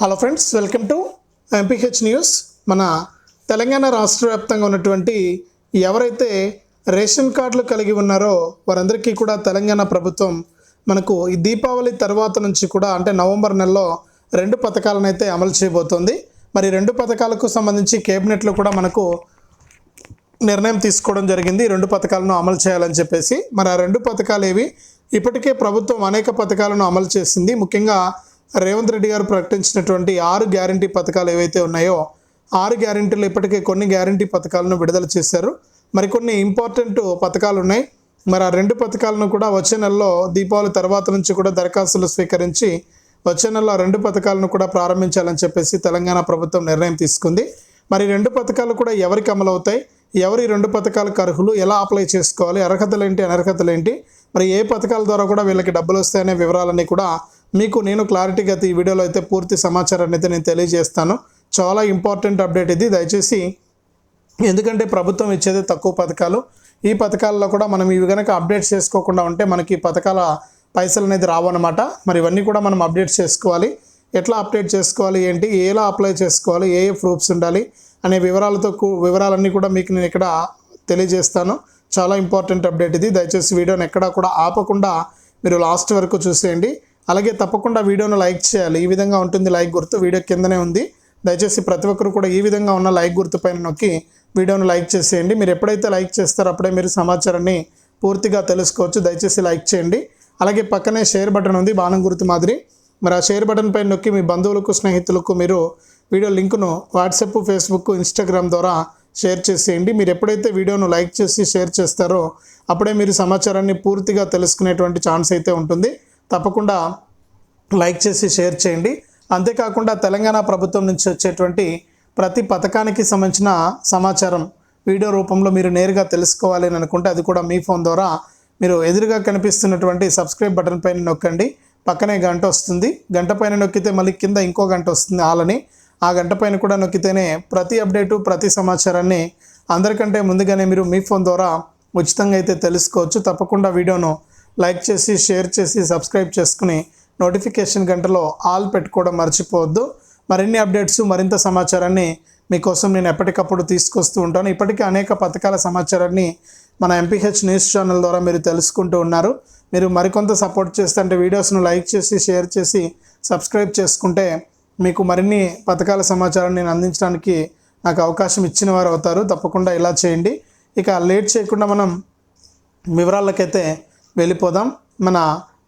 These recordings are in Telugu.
Hello friends welcome to MPH news మన తెలంగాణ రాష్ట్ర వ్యాప్తంగా ఉన్నటువంటి ఎవరైతే రేషన్ కార్డులు కలిగి ఉన్నారో వారందరికీ కూడా తెలంగాణ ప్రభుత్వం మనకు ఈ దీపావళి తర్వాత నుంచి కూడా అంటే నవంబర్ నెలలో రెండు పథకాలను అయితే అమలు చేయబోతోంది. మరి రెండు పథకాలకు సంబంధించి కేబినెట్లో కూడా మనకు నిర్ణయం తీసుకోవడం జరిగింది. రెండు పథకాలను అమలు చేయాలని చెప్పేసి. మరి ఆ రెండు పథకాలు ఏవి? ఇప్పటికే ప్రభుత్వం అనేక పథకాలను అమలు చేసింది. ముఖ్యంగా రేవంత్ రెడ్డి గారు ప్రకటించినటువంటి ఆరు గ్యారంటీ పథకాలు ఏవైతే ఉన్నాయో ఆరు గ్యారంటీలు ఇప్పటికే కొన్ని గ్యారంటీ పథకాలను విడుదల చేశారు. మరికొన్ని ఇంపార్టెంట్ పథకాలు ఉన్నాయి మరి ఆ రెండు పథకాలను కూడా వచ్చే నెలలో దీపావళి తర్వాత నుంచి కూడా దరఖాస్తులు స్వీకరించి వచ్చే నెలలో ఆ రెండు పథకాలను కూడా ప్రారంభించాలని చెప్పేసి తెలంగాణ ప్రభుత్వం నిర్ణయం తీసుకుంది. మరి రెండు పథకాలు కూడా ఎవరికి అమలవుతాయి ఎవరి రెండు పథకాలకు అర్హులు? ఎలా అప్లై చేసుకోవాలి? అర్హతలు ఏంటి? అనర్హతలు ఏంటి? మరి ఏ పథకాల ద్వారా కూడా వీళ్ళకి డబ్బులు వస్తాయనే వివరాలన్నీ కూడా మీకు నేను క్లారిటీగా ఈ వీడియోలో అయితే పూర్తి సమాచారాన్ని అయితే నేను తెలియజేస్తాను. చాలా ఇంపార్టెంట్ అప్డేట్ ఇది. దయచేసి ఎందుకంటే ప్రభుత్వం ఇచ్చేది తక్కువ పథకాలు. ఈ పథకాల్లో కూడా మనం ఇవి కనుక అప్డేట్ చేసుకోకుండా ఉంటే మనకి ఈ పథకాల పైసలు అనేది రావన్నమాట. మరి ఇవన్నీ కూడా మనం అప్డేట్ చేసుకోవాలి. ఎట్లా అప్డేట్ చేసుకోవాలి? ఏంటి? ఎలా అప్లై చేసుకోవాలి? ఏ ఏ ప్రూఫ్స్ ఉండాలి? అనే వివరాలతో కూ- వివరాలన్నీ కూడా మీకు నేను ఇక్కడ తెలియజేస్తాను. చాలా ఇంపార్టెంట్ అప్డేట్ ఇది. దయచేసి వీడియోని ఎక్కడా కూడా ఆపకుండా మీరు లాస్ట్ వరకు చూసేయండి. అలాగే తప్పకుండా వీడియోను లైక్ చేయాలి. ఈ విధంగా ఉంటుంది లైక్ గుర్తు. వీడియో కిందనే ఉంది. దయచేసి ప్రతి ఒక్కరు కూడా ఈ విధంగా ఉన్న లైక్ గుర్తు పైన నొక్కి వీడియోను లైక్ చేసేయండి. మీరు ఎప్పుడైతే లైక్ చేస్తారో అప్పుడే మీరు సమాచారాన్ని పూర్తిగా తెలుసుకోవచ్చు. దయచేసి లైక్ చేయండి. అలాగే పక్కనే షేర్ బటన్ ఉంది బాణం గుర్తు మాదిరి. మరి ఆ షేర్ బటన్ పైన నొక్కి మీ బంధువులకు స్నేహితులకు మీరు వీడియో లింకును వాట్సాప్ ఫేస్బుక్ ఇన్స్టాగ్రామ్ ద్వారా షేర్ చేసేయండి. మీరు ఎప్పుడైతే వీడియోను లైక్ చేసి షేర్ చేస్తారో అప్పుడే మీరు సమాచారాన్ని పూర్తిగా తెలుసుకునేటువంటి ఛాన్స్ అయితే ఉంటుంది. తప్పకుండా లైక్ చేసి షేర్ చేయండి. అంతేకాకుండా తెలంగాణ ప్రభుత్వం నుంచి వచ్చేటువంటి ప్రతి పథకానికి సంబంధించిన సమాచారం వీడియో రూపంలో మీరు నేరుగా తెలుసుకోవాలి అని అనుకుంటే అది కూడా మీ ఫోన్ ద్వారా మీరు ఎదురుగా కనిపిస్తున్నటువంటి సబ్స్క్రైబ్ బటన్ పైన నొక్కండి. పక్కనే గంట వస్తుంది. గంట పైన నొక్కితే మళ్ళీ కింద ఇంకో గంట వస్తుంది ఆలని. ఆ గంట పైన కూడా నొక్కితేనే ప్రతి అప్డేటు ప్రతి సమాచారాన్ని అందరికంటే ముందుగానే మీరు మీ ఫోన్ ద్వారా ఉచితంగా అయితే తెలుసుకోవచ్చు. తప్పకుండా వీడియోను లైక్ చేసి షేర్ చేసి సబ్స్క్రైబ్ చేసుకుని నోటిఫికేషన్ గంటలో ఆల్ పెట్టుకోవడం మర్చిపోవద్దు. మరిన్ని అప్డేట్స్ మరింత సమాచారాన్ని మీకోసం నేను ఎప్పటికప్పుడు తీసుకొస్తూ ఉంటాను. ఇప్పటికే అనేక పథకాల సమాచారాన్ని మన ఎంపీహెచ్ న్యూస్ ఛానల్ ద్వారా మీరు తెలుసుకుంటూ ఉన్నారు. మీరు మరికొంత సపోర్ట్ చేస్తే అంటే వీడియోస్ను లైక్ చేసి షేర్ చేసి సబ్స్క్రైబ్ చేసుకుంటే మీకు మరిన్ని పథకాల సమాచారాన్ని నేను అందించడానికి నాకు అవకాశం ఇచ్చిన వారు అవుతారు. తప్పకుండా ఇలా చేయండి. ఇక లేట్ చేయకుండా మనం వివరాలకైతే వెళ్ళిపోదాం. మన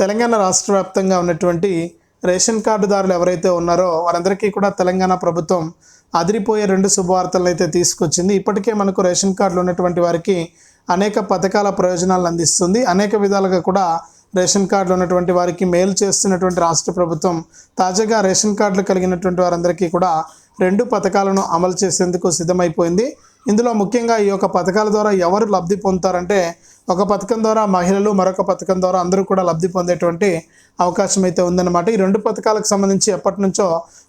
తెలంగాణ రాష్ట్ర వ్యాప్తంగా ఉన్నటువంటి రేషన్ కార్డుదారులు ఎవరైతే ఉన్నారో వారందరికీ కూడా తెలంగాణ ప్రభుత్వం అదిరిపోయే రెండు శుభవార్తలను అయితే తీసుకొచ్చింది. ఇప్పటికే మనకు రేషన్ కార్డులు ఉన్నటువంటి వారికి అనేక పథకాల ప్రయోజనాలను అందిస్తుంది. అనేక విధాలుగా కూడా రేషన్ కార్డులు ఉన్నటువంటి వారికి మేలు చేస్తున్నటువంటి రాష్ట్ర ప్రభుత్వం తాజాగా రేషన్ కార్డులు కలిగినటువంటి వారందరికీ కూడా రెండు పథకాలను అమలు చేసేందుకు సిద్ధమైపోయింది. ఇందులో ముఖ్యంగా ఈ యొక్క పథకాల ద్వారా ఎవరు లబ్ధి పొందుతారంటే ఒక పథకం ద్వారా మహిళలు మరొక పథకం ద్వారా అందరూ కూడా లబ్ధి పొందేటువంటి అవకాశం అయితే ఉందన్నమాట. ఈ రెండు పథకాలకు సంబంధించి ఎప్పటి నుంచో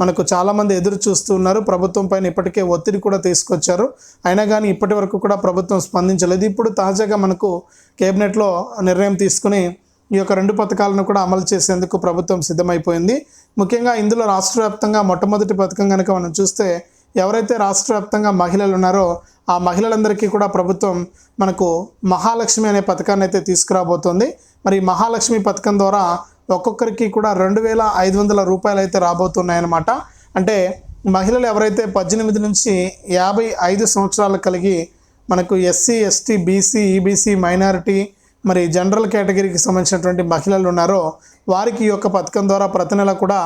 మనకు చాలామంది ఎదురు చూస్తూ ఉన్నారు. ప్రభుత్వం పైన ఇప్పటికే ఒత్తిడి కూడా తీసుకొచ్చారు. అయినా కానీ ఇప్పటి వరకు కూడా ప్రభుత్వం స్పందించలేదు. ఇప్పుడు తాజాగా మనకు కేబినెట్లో నిర్ణయం తీసుకుని ఈ యొక్క రెండు పథకాలను కూడా అమలు చేసేందుకు ప్రభుత్వం సిద్ధమైపోయింది. ముఖ్యంగా ఇందులో రాష్ట్ర వ్యాప్తంగా మొట్టమొదటి పథకం కనుక మనం చూస్తే ఎవరైతే రాష్ట్ర వ్యాప్తంగా మహిళలు ఉన్నారో ఆ మహిళలందరికీ కూడా ప్రభుత్వం మనకు మహాలక్ష్మి అనే పథకాన్ని అయితే తీసుకురాబోతోంది. మరి మహాలక్ష్మి పథకం ద్వారా ఒక్కొక్కరికి కూడా రెండు వేల ఐదు వందల రూపాయలు అయితే రాబోతున్నాయన్నమాట. అంటే మహిళలు ఎవరైతే పద్దెనిమిది నుంచి యాభై ఐదు సంవత్సరాలు కలిగి మనకు SC ST BC EBC minority మరి జనరల్ కేటగిరీకి సంబంధించినటువంటి మహిళలు ఉన్నారో వారికి ఈ యొక్క పథకం ద్వారా ప్రతి నెల కూడా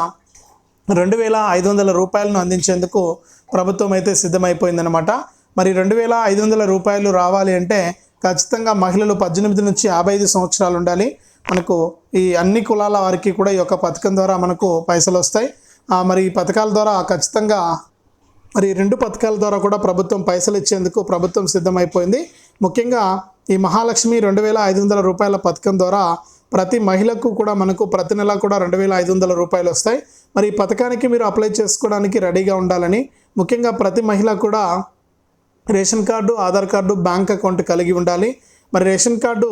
రెండు వేల ఐదు వందల రూపాయలను అందించేందుకు ప్రభుత్వం అయితే సిద్ధమైపోయిందనమాట మరి రెండు వేల ఐదు వందల రూపాయలు రావాలి అంటే ఖచ్చితంగా మహిళలు పద్దెనిమిది నుంచి యాభై ఐదు సంవత్సరాలు ఉండాలి. మనకు ఈ అన్ని కులాల వారికి కూడా ఈ యొక్క పథకం ద్వారా మనకు పైసలు వస్తాయి. మరి ఈ పథకాల ద్వారా ఖచ్చితంగా మరి రెండు పథకాల ద్వారా కూడా ప్రభుత్వం పైసలు ఇచ్చేందుకు ప్రభుత్వం సిద్ధమైపోయింది. ముఖ్యంగా ఈ మహాలక్ష్మి రెండు వేల ఐదు వందల రూపాయల పథకం ద్వారా ప్రతి మహిళకు కూడా మనకు ప్రతి నెల కూడా రెండు వేల ఐదు వందల రూపాయలు వస్తాయి. మరి ఈ పథకానికి మీరు అప్లై చేసుకోవడానికి రెడీగా ఉండాలని ముఖ్యంగా ప్రతి మహిళ కూడా ration card Aadhaar card bank account కలిగి ఉండాలి. మరి రేషన్ కార్డు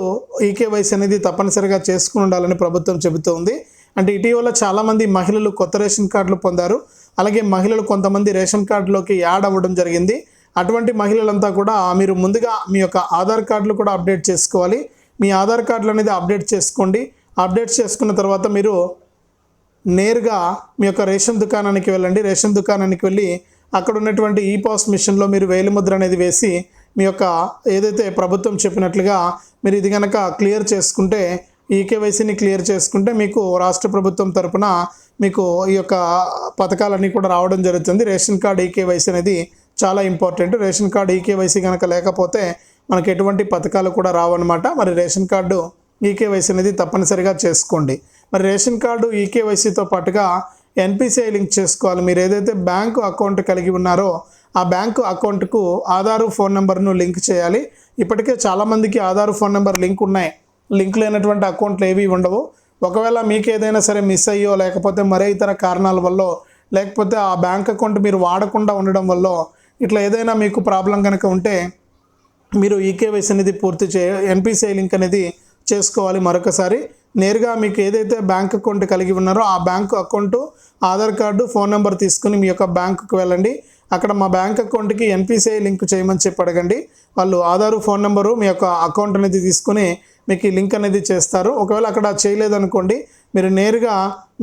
ఈకేవైసీ అనేది తప్పనిసరిగా చేసుకుని ఉండాలని ప్రభుత్వం చెబుతోంది అంటే ఇటీవల చాలామంది మహిళలు కొత్త రేషన్ కార్డులు పొందారు. అలాగే మహిళలు కొంతమంది రేషన్ కార్డులోకి యాడ్ అవ్వడం జరిగింది. అటువంటి మహిళలంతా కూడా మీరు ముందుగా మీ యొక్క ఆధార్ కార్డులు కూడా అప్డేట్ చేసుకోవాలి. మీ ఆధార్ కార్డులు అనేది అప్డేట్ చేసుకోండి. అప్డేట్ చేసుకున్న తర్వాత మీరు నేరుగా మీ యొక్క రేషన్ దుకాణానికి వెళ్ళండి. రేషన్ దుకాణానికి వెళ్ళి అక్కడ ఉన్నటువంటి ఈ పాస్ మిషన్లో మీరు వేలిముద్ర అనేది వేసి మీ యొక్క ఏదైతే ప్రభుత్వం చెప్పినట్లుగా మీరు ఇది కనుక క్లియర్ చేసుకుంటే ఈకేవైసీని క్లియర్ చేసుకుంటే మీకు రాష్ట్ర ప్రభుత్వం తరపున మీకు ఈ యొక్క పథకాలన్నీ కూడా రావడం జరుగుతుంది. రేషన్ కార్డు ఈకేవైసీ అనేది చాలా ఇంపార్టెంట్. రేషన్ కార్డు ఈకేవైసీ కనుక లేకపోతే మనకు ఎటువంటి పథకాలు కూడా రావన్నమాట. మరి రేషన్ కార్డు ఈకేవైసీ అనేది తప్పనిసరిగా చేసుకోండి. మరి రేషన్ కార్డు ఈకేవైసీతో పాటుగా ఎన్పిసిఐ లింక్ చేసుకోవాలి. మీరు ఏదైతే బ్యాంకు అకౌంట్ కలిగి ఉన్నారో ఆ బ్యాంకు అకౌంట్కు ఆధారు ఫోన్ నెంబర్ను లింక్ చేయాలి. ఇప్పటికే చాలామందికి ఆధారు ఫోన్ నెంబర్ లింక్ ఉన్నాయి. లింక్ లేనటువంటి అకౌంట్లు ఏవి ఉండవు. ఒకవేళ మీకు ఏదైనా సరే మిస్ అయ్యో లేకపోతే మరే ఇతర కారణాల వల్ల లేకపోతే ఆ బ్యాంక్ అకౌంట్ మీరు వాడకుండా ఉండడం వల్ల ఇట్లా ఏదైనా మీకు ప్రాబ్లం కనుక ఉంటే మీరు ఈకేవైసీ అనేది పూర్తి చే ఎన్పిసిఐ లింక్ అనేది చేసుకోవాలి మరొకసారి. నేరుగా మీకు ఏదైతే బ్యాంక్ అకౌంట్ కలిగి ఉన్నారో ఆ bank account Aadhaar card phone number తీసుకుని మీ యొక్క బ్యాంకుకు వెళ్ళండి. అక్కడ మా బ్యాంక్ అకౌంట్కి ఎన్పిసిఐ లింక్ చేయమని చెప్పి అడగండి. వాళ్ళు ఆధారు ఫోన్ నెంబరు మీ యొక్క అకౌంట్ అనేది తీసుకుని మీకు ఈ లింక్ అనేది చేస్తారు. ఒకవేళ అక్కడ చేయలేదనుకోండి మీరు నేరుగా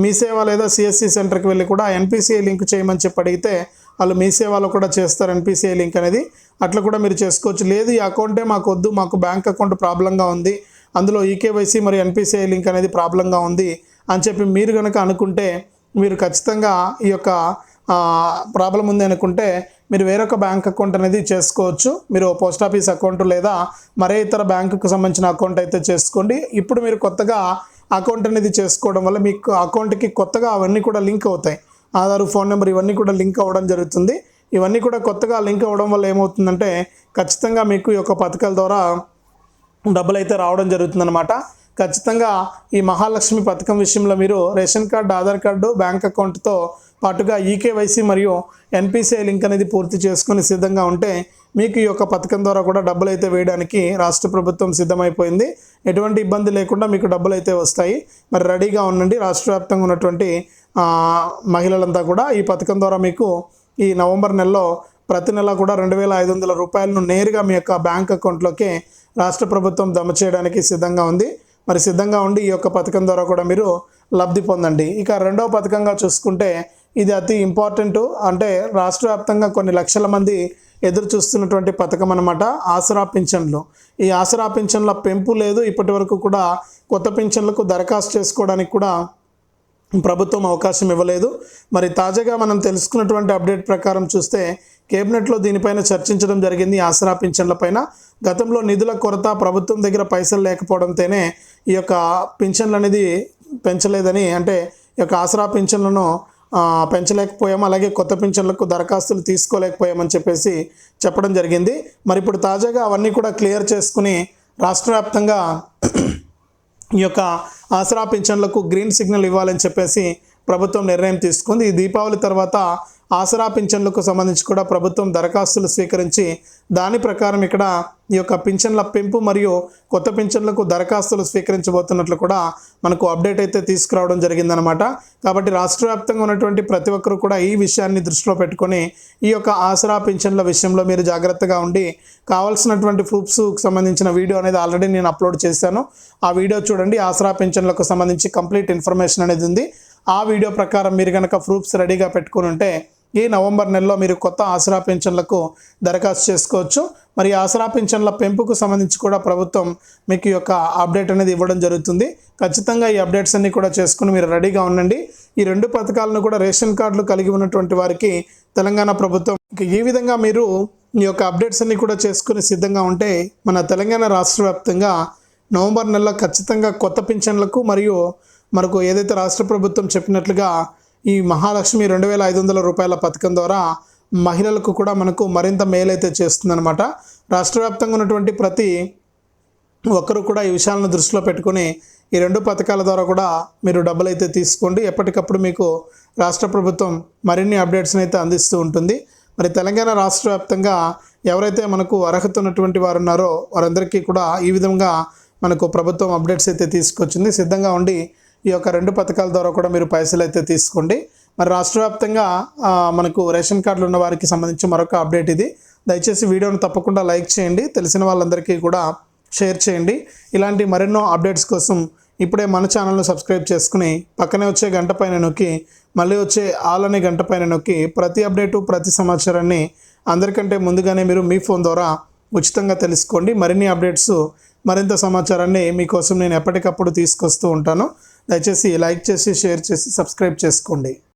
మీ సేవ లేదా సిఎస్సి సెంటర్కి వెళ్ళి కూడా ఎన్పిసిఐ లింక్ చేయమని చెప్పి అడిగితే వాళ్ళు మీ సేవలో కూడా చేస్తారు ఎన్పిసిఐ లింక్ అనేది. అట్లా కూడా మీరు చేసుకోవచ్చు. లేదు ఈ అకౌంటే మాకు వద్దు మాకు బ్యాంక్ అకౌంట్ ప్రాబ్లంగా ఉంది అందులో ఈకేవైసీ మరియు ఎన్పిసిఐ లింక్ అనేది ప్రాబ్లంగా ఉంది అని చెప్పి మీరు కనుక అనుకుంటే మీరు ఖచ్చితంగా ఈ యొక్క ప్రాబ్లం ఉంది అనుకుంటే మీరు వేరొక బ్యాంక్ అకౌంట్ అనేది చేసుకోవచ్చు. మీరు పోస్ట్ ఆఫీస్ అకౌంట్ లేదా మరే ఇతర బ్యాంకుకు సంబంధించిన అకౌంట్ అయితే చేసుకోండి. ఇప్పుడు మీరు కొత్తగా అకౌంట్ అనేది చేసుకోవడం వల్ల మీకు అకౌంట్కి కొత్తగా అవన్నీ కూడా లింక్ అవుతాయి. ఆధార్ ఫోన్ నెంబర్ ఇవన్నీ కూడా లింక్ అవ్వడం జరుగుతుంది. ఇవన్నీ కూడా కొత్తగా లింక్ అవ్వడం వల్ల ఏమవుతుందంటే ఖచ్చితంగా మీకు ఈ యొక్క పథకాల ద్వారా డబ్బులు అయితే రావడం జరుగుతుందన్నమాట. ఖచ్చితంగా ఈ మహాలక్ష్మి పథకం విషయంలో మీరు ration card Aadhaar card bank అకౌంట్తో పాటుగా ఈకేవైసీ మరియు ఎన్పిసిఐ లింక్ అనేది పూర్తి చేసుకుని సిద్ధంగా ఉంటే మీకు ఈ యొక్క పథకం ద్వారా కూడా డబ్బులు అయితే వేయడానికి రాష్ట్ర ప్రభుత్వం సిద్ధమైపోయింది. ఎటువంటి ఇబ్బంది లేకుండా మీకు డబ్బులు అయితే వస్తాయి. మరి రెడీగా ఉండండి. రాష్ట్ర వ్యాప్తంగా ఉన్నటువంటి మహిళలంతా కూడా ఈ పథకం ద్వారా మీకు ఈ నవంబర్ నెలలో ప్రతి నెల కూడా రెండు వేల ఐదు వందల రూపాయలను నేరుగా మీ యొక్క బ్యాంక్ అకౌంట్లోకి రాష్ట్ర ప్రభుత్వం జమ చేయడానికి సిద్ధంగా ఉంది. మరి సిద్ధంగా ఉండి ఈ యొక్క పథకం ద్వారా కూడా మీరు లబ్ధి పొందండి. ఇక రెండవ పథకంగా చూసుకుంటే ఇది అతి ఇంపార్టెంట్. అంటే రాష్ట్ర వ్యాప్తంగా కొన్ని లక్షల మంది ఎదురు చూస్తున్నటువంటి పథకం అనమాట ఆసరా పింఛన్లు. ఈ ఆసరా పింఛన్ల పెంపు లేదు. ఇప్పటి వరకు కూడా కొత్త పింఛన్లకు దరఖాస్తు చేసుకోవడానికి కూడా ప్రభుత్వం అవకాశం ఇవ్వలేదు. మరి తాజాగా మనం తెలుసుకున్నటువంటి అప్డేట్ ప్రకారం చూస్తే కేబినెట్లో దీనిపైన చర్చించడం జరిగింది. ఆసరా పింఛన్లపైన గతంలో నిధుల కొరత ప్రభుత్వం దగ్గర పైసలు లేకపోవడంతోనే ఈ యొక్క పింఛన్లు అనేది పెంచలేదని అంటే ఈ యొక్క ఆసరా పింఛన్లను పెంచలేకపోయాము. అలాగే కొత్త పింఛన్లకు దరఖాస్తులు తీసుకోలేకపోయామని చెప్పేసి చెప్పడం జరిగింది. మరి ఇప్పుడు తాజాగా అవన్నీ కూడా క్లియర్ చేసుకుని రాష్ట్ర వ్యాప్తంగా ఈ యొక్క ఆసరా పింఛన్లకు గ్రీన్ సిగ్నల్ ఇవ్వాలని చెప్పేసి ప్రభుత్వం నిర్ణయం తీసుకుంది. ఈ దీపావళి తర్వాత ఆసరా పింఛన్లకు సంబంధించి కూడా ప్రభుత్వం దరఖాస్తులు స్వీకరించి దాని ప్రకారం ఇక్కడ ఈ యొక్క పింఛన్ల పెంపు మరియు కొత్త పింఛన్లకు దరఖాస్తులు స్వీకరించబోతున్నట్లు కూడా మనకు అప్డేట్ అయితే తీసుకురావడం జరిగిందనమాట కాబట్టి రాష్ట్ర వ్యాప్తంగా ఉన్నటువంటి ప్రతి ఒక్కరు కూడా ఈ విషయాన్ని దృష్టిలో పెట్టుకొని ఈ యొక్క ఆసరా పింఛన్ల విషయంలో మీరు జాగ్రత్తగా ఉండి కావాల్సినటువంటి ప్రూఫ్స్కి సంబంధించిన వీడియో అనేది ఆల్రెడీ నేను అప్లోడ్ చేశాను. ఆ వీడియో చూడండి. ఆసరా పింఛన్లకు సంబంధించి కంప్లీట్ ఇన్ఫర్మేషన్ అనేది ఉంది. ఆ వీడియో ప్రకారం మీరు కనుక ప్రూఫ్స్ రెడీగా పెట్టుకుని ఉంటే ఈ నవంబర్ నెలలో మీరు కొత్త ఆసరా పెన్షన్లకు దరఖాస్తు చేసుకోవచ్చు. మరి ఆసరా పెన్షన్ల పెంపుకు సంబంధించి కూడా ప్రభుత్వం మీకు ఈ యొక్క అప్డేట్ అనేది ఇవ్వడం జరుగుతుంది. ఖచ్చితంగా ఈ అప్డేట్స్ అన్నీ కూడా చేసుకుని మీరు రెడీగా ఉండండి. ఈ రెండు పథకాలను కూడా రేషన్ కార్డులు కలిగి ఉన్నటువంటి వారికి తెలంగాణ ప్రభుత్వం ఈ విధంగా మీరు ఈ యొక్క అప్డేట్స్ అన్నీ కూడా చేసుకుని సిద్ధంగా ఉంటే మన తెలంగాణ రాష్ట్ర వ్యాప్తంగా నవంబర్ నెలలో ఖచ్చితంగా కొత్త పింఛన్లకు మరియు మనకు ఏదైతే రాష్ట్ర ప్రభుత్వం చెప్పినట్లుగా ఈ మహాలక్ష్మి రెండు వేల ఐదు వందల రూపాయల పథకం ద్వారా మహిళలకు కూడా మనకు మరింత మేలైతే చేస్తుందన్నమాట. రాష్ట్ర వ్యాప్తంగా ఉన్నటువంటి ప్రతి ఒక్కరు కూడా ఈ విషయాలను దృష్టిలో పెట్టుకొని ఈ రెండు పథకాల ద్వారా కూడా మీరు డబ్బులు అయితే తీసుకోండి. ఎప్పటికప్పుడు మీకు రాష్ట్ర ప్రభుత్వం మరిన్ని అప్డేట్స్ని అయితే అందిస్తూ ఉంటుంది. మరి తెలంగాణ రాష్ట్ర వ్యాప్తంగా ఎవరైతే మనకు అర్హత ఉన్నటువంటి వారు ఉన్నారో వారందరికీ కూడా ఈ విధంగా మనకు ప్రభుత్వం అప్డేట్స్ అయితే తీసుకొచ్చింది. సిద్ధంగా ఉండి ఈ యొక్క రెండు పథకాల ద్వారా కూడా మీరు పైసలు అయితే తీసుకోండి. మరి రాష్ట్ర వ్యాప్తంగా మనకు రేషన్ కార్డులు ఉన్న వారికి సంబంధించి మరొక అప్డేట్ ఇది. దయచేసి వీడియోను తప్పకుండా లైక్ చేయండి. తెలిసిన వాళ్ళందరికీ కూడా షేర్ చేయండి. ఇలాంటి మరెన్నో అప్డేట్స్ కోసం ఇప్పుడే మన ఛానల్ను సబ్స్క్రైబ్ చేసుకుని పక్కనే వచ్చే గంట పైన నొక్కి మళ్ళీ వచ్చే ఆల్ అనే గంట పైన నొక్కి ప్రతి అప్డేటు ప్రతి సమాచారాన్ని అందరికంటే ముందుగానే మీరు మీ ఫోన్ ద్వారా ఉచితంగా తెలుసుకోండి. మరిన్ని అప్డేట్స్ మరింత సమాచారాన్ని మీకోసం నేను ఎప్పటికప్పుడు తీసుకొస్తూ ఉంటాను. దయచేసి లైక్ చేసి షేర్ చేసి సబ్స్క్రైబ్ చేసుకోండి.